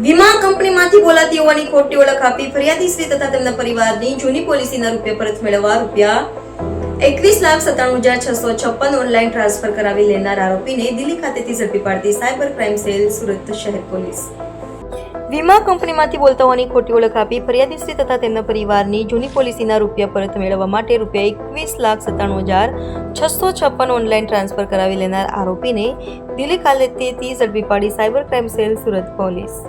વીમા કંપનીમાંથી બોલાતી હોવાની ખોટી ઓળખ આપી ફરિયાદીશ્રી તથા તેમના પરિવારની જૂની પોલિસીના રૂપિયા પરત મેળવવા રૂપિયા એકવીસ લાખ સત્તાણું હજાર છસો છપ્પન ઓનલાઈન ટ્રાન્સફર કરાવી લેનાર આરોપીને દિલ્હી ખાતેથી ઝડપી પાડતી સાયબર ક્રાઇમ સેલ સુરત શહેર પોલીસ. વીમા કંપનીમાંથી બોલતા હોવાની ખોટી ઓળખ આપી ફરિયાદીશ્રી તથા તેમના પરિવારની જૂની પોલિસીના રૂપિયા પરત મેળવવા માટે રૂપિયા એકવીસ લાખ સત્તાણું હજાર છસો છપ્પન ઓનલાઈન ટ્રાન્સફર કરાવી લેનાર આરોપીને દિલ્હી ખાતેથી ઝડપી પાડી cyber crime cell Surat police.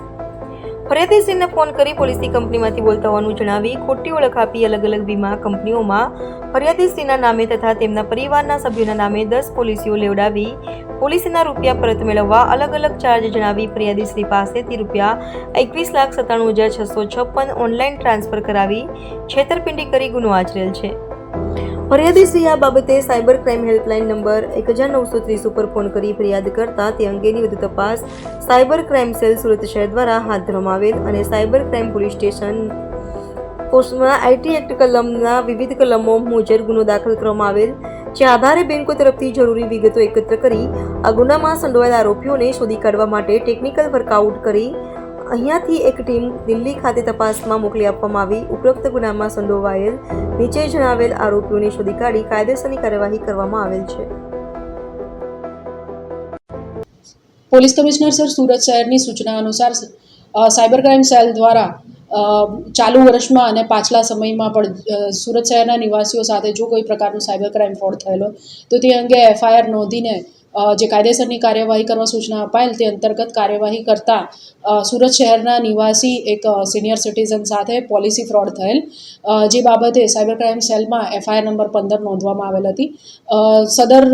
ફરિયાદીશ્રીને phone કરી પોલિસી કંપનીમાંથી બોલતા હોવાનું જણાવી ખોટી ઓળખ આપી અલગ અલગ વીમા કંપનીઓમાં ફરિયાદીશ્રીના નામે તથા તેમના પરિવારના સભ્યોના નામે દસ પોલિસીઓ લેવડાવી પોલિસીના રૂપિયા પરત મેળવવા અલગ અલગ ચાર્જ જણાવી ફરિયાદીશ્રી પાસેથી રૂપિયા એકવીસ લાખ સત્તાણું હજાર છસો છપ્પન ઓનલાઈન ટ્રાન્સફર કરાવી છેતરપિંડી કરી ગુનો આચરેલ છે. ફરિયાદીશ્રી આ બાબતે સાયબર ક્રાઇમ હેલ્પલાઇન નંબર એક હજાર નવસો ત્રીસ ઉપર ફોન કરી ફરિયાદ કરતા તે અંગેની વધુ તપાસ સાયબર ક્રાઇમ સેલ સુરત શહેર દ્વારા હાથ ધરવામાં આવેલ અને સાયબર ક્રાઇમ પોલીસ સ્ટેશન પોસ્ટમાં આઈટી એક્ટ કલમના વિવિધ કલમો મુજબ ગુનો દાખલ કરવામાં આવેલ. જે આધારે બેંકો તરફથી જરૂરી વિગતો એકત્ર કરી આ ગુનામાં સંડોવાયેલા આરોપીઓને શોધી કાઢવા માટે ટેકનિકલ વર્કઆઉટ કરી અહીંયાથી એક ટીમ દિલ્હી ખાતે તપાસમાં મોકલી આપવામાં આવી. ઉપરોક્ત ગુનામાં સંડોવાયેલ નીચે જણાવેલ આરોપીઓને શોધી કાઢી કાયદેસરની કાર્યવાહી કરવામાં આવેલ છે. પોલીસ કમિશનર સર સુરત શહેરની સૂચના અનુસાર સાયબર ક્રાઇમ સેલ દ્વારા ચાલુ વર્ષમાં અને પાછલા સમયમાં પણ સુરત શહેરના નિવાસીઓ સાથે જો કોઈ પ્રકારનું સાયબર ક્રાઇમ ફ્રોડ થયેલો, તો તે અંગે એફઆઈઆર નોંધીને જે કાયદેસરની કાર્યવાહી કરવા સૂચના અપાયેલ તે અંતર્ગત કાર્યવાહી કરતા સુરત શહેરના નિવાસી એક સિનિયર સિટીઝન સાથે પોલિસી ફ્રોડ થયેલ જે બાબતે સાયબર ક્રાઇમ સેલમાં એફઆઈઆર નંબર પંદર નોંધવામાં આવેલ હતી. સદર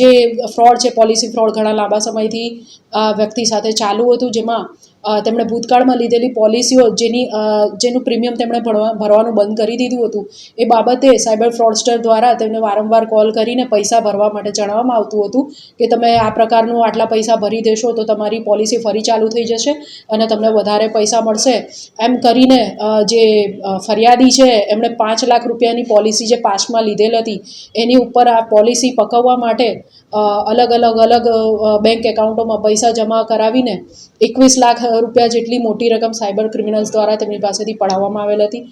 જે ફ્રોડ છે પોલિસી ફ્રોડ ઘણા લાંબા સમયથી વ્યક્તિ સાથે ચાલુ હતું, જેમાં તેમણે ભૂતકાળમાં લીધેલી પોલિસીઓ જેની જેનું પ્રીમિયમ તેમણે ભરવા ભરવાનું બંધ કરી દીધું હતું, એ બાબતે સાયબર ફ્રોડસ્ટર દ્વારા તેમને વારંવાર કોલ કરીને પૈસા ભરવા માટે જણાવવામાં આવતું હતું કે તમે આ પ્રકારનું આટલા પૈસા ભરી દેશો તો તમારી પોલિસી ફરી ચાલુ થઈ જશે અને તમને વધારે પૈસા મળશે. એમ કરીને જે ફરિયાદી છે, એમણે પાંચ લાખ રૂપિયાની પોલિસી જે પાસમાં લીધેલ હતી, એની ઉપર આ પોલિસી પકવવા માટે અલગ અલગ અલગ બેંક એકાઉન્ટોમાં પૈસા જમા કરાવીને એકવીસ લાખ રૂપિયા જેટલી મોટી રકમ સાયબર ક્રિમિનલ્સ દ્વારા તેમની પાસેથી પડાવવામાં આવેલ હતી.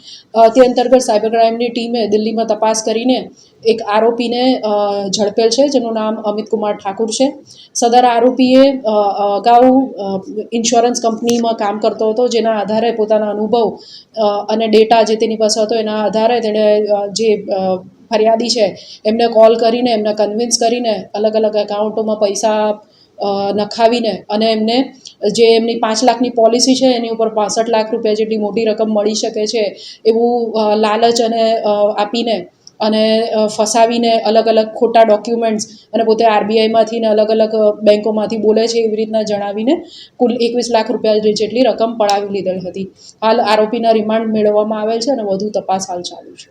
તે અંતર્ગત સાયબર ક્રાઇમની ટીમે દિલ્હીમાં તપાસ કરીને એક આરોપીને ઝડપેલ છે, જેનું નામ અમિત કુમાર ઠાકુર છે. સદર આરોપીએ અગાઉ ઇન્સ્યોરન્સ કંપનીમાં કામ કરતો હતો, જેના આધારે પોતાના અનુભવ અને ડેટા જે તેની પાસે હતો, એના આધારે તેણે જે ફરિયાદી છે, એમને કોલ કરીને, એમને કન્વિન્સ કરીને અલગ અલગ એકાઉન્ટોમાં પૈસા નખાવીને અને એમને જે એમની પાંચ લાખની પોલિસી છે, એની ઉપર પાસઠ લાખ રૂપિયા જેટલી મોટી રકમ મળી શકે છે, એવું લાલચ અને આપીને અને ફસાવીને અલગ અલગ ખોટા ડોક્યુમેન્ટ્સ અને પોતે આરબીઆઈમાંથી ને અલગ અલગ બેંકોમાંથી બોલે છે, એવી રીતના જણાવીને કુલ એકવીસ લાખ રૂપિયા જેટલી રકમ પડાવી લીધેલ હતી. હાલ આરોપીના રિમાન્ડ મેળવવામાં આવેલ છે અને વધુ તપાસ હાલ ચાલુ છે.